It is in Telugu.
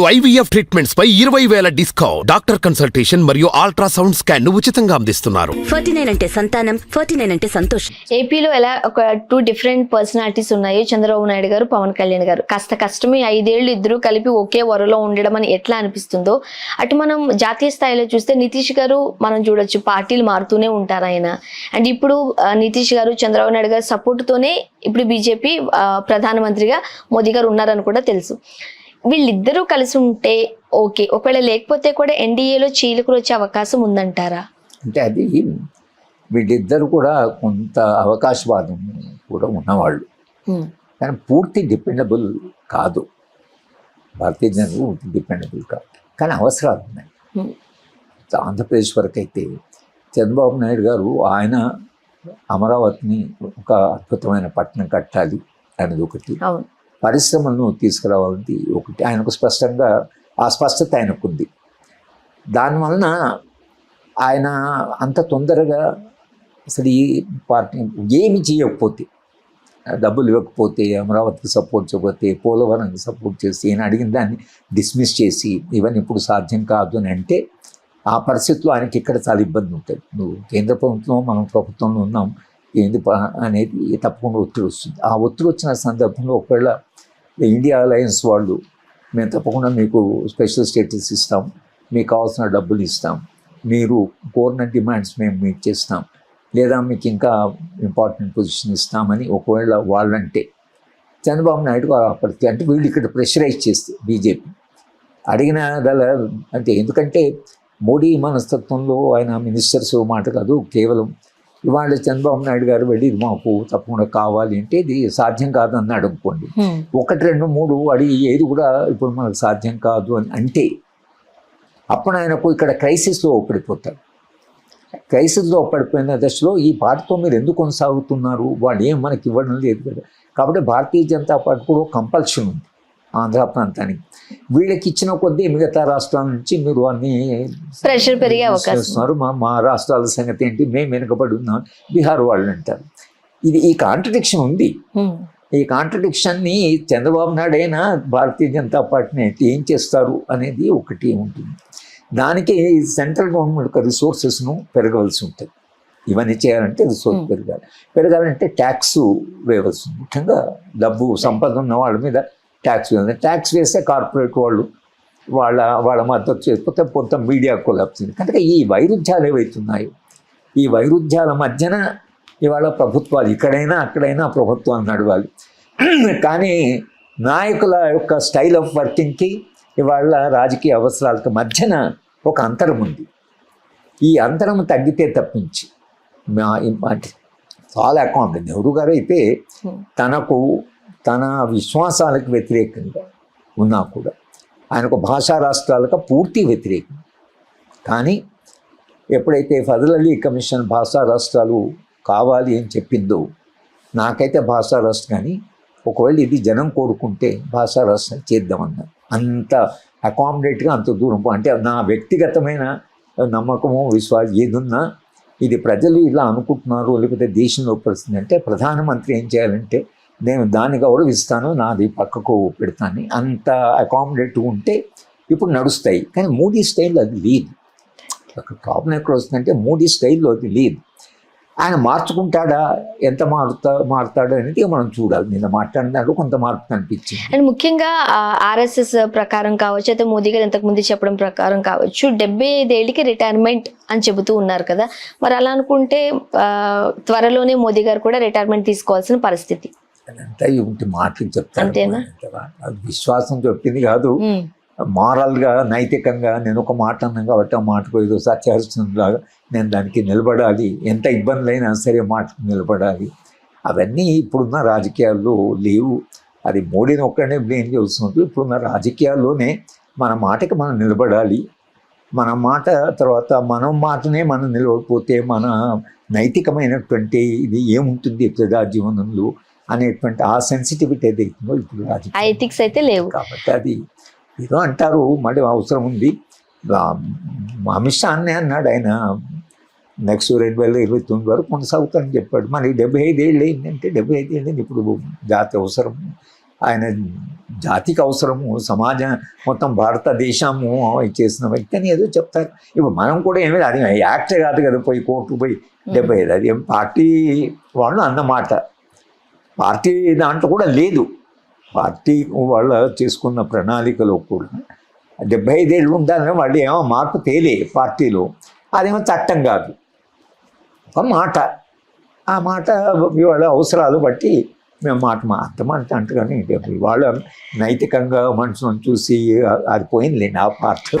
ఐవీఎఫ్ ట్రీట్మెంట్స్ పై ఇరవై వేల డిస్కౌంట్. డాక్టర్ కన్సల్టేషన్ మరియు అల్ట్రాసౌండ్ స్కాన్ను ఉచితంగా అందిస్తున్నారు. ఫార్టీ నైన్ అంటే సంతానం ఫార్టీ నైన్ అంటే సంతోషం. ఏపీలో ఎలా ఒక టూ డిఫరెంట్ పర్సనాలిటీస్ ఉన్నాయి? చంద్రబాబు నాయుడు గారు పవన్ కళ్యాణ్ గారు. కాస్త కష్టమే ఐదేళ్ళు ఇద్దరు కలిపి ఒకే వరలో ఉండడం అని ఎట్లా అనిపిస్తుందో. అటు మనం జాతీయ స్థాయిలో చూస్తే నితీష్ గారు మనం చూడొచ్చు పార్టీలు మారుతూనే ఉంటారు ఆయన. అండ్ ఇప్పుడు నితీష్ గారు చంద్రబాబు నాయుడు గారు support తోనే ఇప్పుడు బీజేపీ ప్రధానమంత్రిగా మోదీ గారు ఉన్నారని కూడా తెలుసు. వీళ్ళిద్దరూ కలిసి ఉంటే ఓకే. ఒకవేళ లేకపోతే కూడా ఎన్డీఏలో చీలికలు వచ్చే అవకాశం ఉందంటారా? అంటే అది వీళ్ళిద్దరు కూడా కొంత అవకాశవాదం కూడా ఉన్నవాళ్ళు. కానీ పూర్తి డిపెండబుల్ కాదు. భారతీయ జనతా పూర్తి డిపెండబుల్ కాదు. కానీ అవసరాలు ఉన్నాయి. ఆంధ్రప్రదేశ్ వరకు అయితే చంద్రబాబు నాయుడు గారు ఆయన అమరావతిని ఒక అద్భుతమైన పట్టణం కట్టాలి అనేది ఒకటి. అవును. పరిశ్రమలను తీసుకురావాలని ఒకటి. ఆయనకు స్పష్టంగా ఆ స్పష్టత ఆయనకుంది. దానివలన ఆయన అంత తొందరగా అసలు ఈ పార్టీ ఏమి చేయకపోతే డబ్బులు ఇవ్వకపోతే అమరావతికి సపోర్ట్ చేయకపోతే పోలవరానికి సపోర్ట్ చేసి ఈయన అడిగిన దాన్ని డిస్మిస్ చేసి ఇవన్నీ ఇప్పుడు సాధ్యం కాదు అని అంటే ఆ పరిస్థితిలో ఆయనకి ఇక్కడ చాలా ఇబ్బంది ఉంటుంది. నువ్వు కేంద్ర ప్రభుత్వం మనం ప్రభుత్వంలో ఉన్నాం ఏంది అనేది తప్పకుండా ఒత్తిడి వస్తుంది. ఆ ఒత్తిడి వచ్చిన సందర్భంలో ఒకవేళ ఇండియా అలయన్స్ వాళ్ళు మేము తప్పకుండా మీకు స్పెషల్ స్టేటస్ ఇస్తాం. మీకు కావాల్సిన డబ్బులు ఇస్తాం. మీరు గవర్నమెంట్ డిమాండ్స్ మేము మీట్ చేస్తాం. లేదా మీకు ఇంకా ఇంపార్టెంట్ పొజిషన్ ఇస్తామని ఒకవేళ వాళ్ళంటే చంద్రబాబు నాయుడు గారు అప్పటికి అంటే వీళ్ళు ఇక్కడ ప్రెషరైజ్ చేస్తే బీజేపీ. అడిగిన గల అంటే ఎందుకంటే మోడీ మనస్తత్వంలో ఆయన మినిస్టర్స్ మాట కాదు కేవలం ఇవాళ చంద్రబాబు నాయుడు గారు వెళ్ళి ఇది మాకు తప్పకుండా కావాలి అంటే ఇది సాధ్యం కాదన్నాడు అనుకోండి హ్మ్. ఒకటి రెండు మూడు అడిగి ఏది కూడా ఇప్పుడు మనకు సాధ్యం కాదు అని అంటే అప్పుడు ఆయనకు ఇక్కడ క్రైసిస్లో పడిపోతారు క్రైసిస్లో పడిపోయిన దశలో ఈ పార్టీతో మీరు ఎందుకు కొనసాగుతున్నారు? వాళ్ళు ఏం మనకి ఇవ్వడం లేదు కదా. కాబట్టి భారతీయ జనతా పార్టీ కూడా కంపల్షన్ ఉంది. ఆంధ్ర ప్రాంతానికి. వీళ్ళకి ఇచ్చిన కొద్దీ మిగతా రాష్ట్రాల నుంచి మీరు అన్ని ప్రెషర్ పెరిగే అవకాశం. మా మా రాష్ట్రాల సంగతి ఏంటి? మేము వెనుకబడి ఉన్నాం. బీహార్ వాళ్ళు అంటారు. ఇది ఈ కాంట్రడిక్షన్ ఉంది. హ్మ్. ఈ కాంట్రడిక్షన్ని చంద్రబాబు నాయుడు అయినా భారతీయ జనతా పార్టీని అయితే ఏం చేస్తారు అనేది ఒకటి ఉంటుంది. దానికి సెంట్రల్ గవర్నమెంట్ యొక్క రిసోర్సెస్ను పెరగవలసి ఉంటుంది. ఇవన్నీ చేయాలంటే రిసోర్స్ Hmm. పెరగాలి. పెరగాలంటే ట్యాక్స్ వేయవలసి ఉంది ముఖ్యంగా డబ్బు సంపద ఉన్న వాళ్ళ మీద ట్యాక్స్ ట్యాక్స్ వేస్తే కార్పొరేట్ వాళ్ళు వాళ్ళ వాళ్ళ మద్దతు చేయకపోతే మొత్తం మీడియా కొలాప్సింది కనుక ఈ వైరుధ్యాలు ఏవైతున్నాయో ఈ వైరుధ్యాల మధ్యన ఇవాళ ప్రభుత్వాలు ఇక్కడైనా అక్కడైనా ప్రభుత్వాలు నడవాలి. కానీ నాయకుల యొక్క స్టైల్ ఆఫ్ వర్కింగ్కి ఇవాళ రాజకీయ అవసరాలకు మధ్యన ఒక అంతరం ఉంది. ఈ అంతరం తగ్గితే తప్పించి చాలా అకౌంట్ నెహ్రూ గారు అయితే Hmm. తనకు తన విశ్వాసాలకు వ్యతిరేకంగా ఉన్నా కూడా ఆయనకు భాషా రాష్ట్రాలకు పూర్తి వ్యతిరేకం. కానీ ఎప్పుడైతే ఫజల్ అలీ కమిషన్ భాషా రాష్ట్రాలు కావాలి అని చెప్పిందో నాకైతే భాషా రాష్ట్రం కానీ ఒకవేళ ఇది జనం కోరుకుంటే భాషా రాష్ట్రం చేద్దామన్నా. అంత అకామిడేట్గా అంత దూరం పో- అంటే నా వ్యక్తిగతమైన నమ్మకము విశ్వాసం ఏదున్నా ఇది ప్రజలు ఇలా అనుకుంటున్నారు లేకపోతే దేశంలో పరిస్థితి అంటే ప్రధానమంత్రి ఏం చేయాలంటే నేను దాన్ని గౌరవిస్తాను నాది పక్కకు పెడతాను. అంత అకామిడేట్ ఉంటే ఇప్పుడు నడుస్తాయి. కానీ మూడీ స్టైల్ అది లేదు. అక్కడ ప్రాబ్లం ఎక్కడ వస్తుందంటే మూడీ స్టైల్లో అది లేదు. ఆయన మార్చుకుంటాడా? ఎంత మారుతా మారుతాడా అనేది మనం చూడాలి. నిన్న మాట్లాడినాడు కొంత మార్పు కనిపించింది. అండ్ ముఖ్యంగా ఆర్ఎస్ఎస్ ప్రకారం కావచ్చు అయితే మోదీ గారు ఇంతకుముందు చెప్పడం ప్రకారం కావచ్చు డెబ్బై ఐదేళ్ళకి రిటైర్మెంట్ అని చెబుతూ ఉన్నారు కదా. మరి అలా అనుకుంటే త్వరలోనే మోదీ గారు కూడా రిటైర్మెంట్ తీసుకోవాల్సిన పరిస్థితి. అదంతా ఇంటి మాటలు చెప్తారు అంతేనా? అది విశ్వాసం చెప్పింది కాదు. మారల్గా నైతికంగా నేను ఒక మాట అన్నాను కాబట్టి ఆ మాటకు ఏదో సత్యహరిస్తుండలాగా నేను దానికి నిలబడాలి. ఎంత ఇబ్బందులైనా సరే మాటకు నిలబడాలి. అవన్నీ ఇప్పుడున్న రాజకీయాల్లో లేవు. అది మోడీని ఒక్కడనే బ్లేమ్ చేస్తుంది ఇప్పుడున్న రాజకీయాల్లోనే మన మాటకి మనం నిలబడాలి. మన మాట తర్వాత మన మాటనే మనం నిలబడిపోతే మన నైతికమైనటువంటి ఇది ఏముంటుంది? ప్రజా జీవనంలో అనేటువంటి ఆ సెన్సిటివిటీ ఏదైతుందో ఇప్పుడు ఆ ఎథిక్స్ అయితే లేవు. కాబట్టి అది ఏదో అంటారు మళ్ళీ అవసరం ఉంది. అమిత్ షా అన్నే అన్నాడు ఆయన. నెక్స్ట్ రెండు వేల ఇరవై తొమ్మిది వరకు కొనసాగుతానని చెప్పాడు. మరి డెబ్బై ఐదు ఏళ్ళు అయిందంటే డెబ్బై ఐదు ఏళ్ళు ఇప్పుడు జాతి అవసరం. ఆయన జాతికి అవసరము సమాజం మొత్తం భారతదేశము చేసిన వ్యక్తి అని ఏదో చెప్తారు. ఇప్పుడు మనం కూడా ఏమీ అది యాక్టే కాదు కదా పోయి కోర్టు పోయి డెబ్బై ఐదు. అది పార్టీ వాళ్ళు అన్నమాట. పార్టీ దాంట్లో కూడా లేదు. పార్టీ వాళ్ళ చేసుకున్న ప్రణాళికలో కూడా డెబ్బై ఐదేళ్ళు ఉండాలని వాళ్ళు ఏమో మార్పు తేలే పార్టీలో. అదేమో చట్టం కాదు. ఒక మాట. ఆ మాట వాళ్ళ అవసరాలు బట్టి మేము మాట అర్థమంట అంటే కానీ వాళ్ళ నైతికంగా మనుషులను చూసి అది పోయింది ఆ పార్టీ.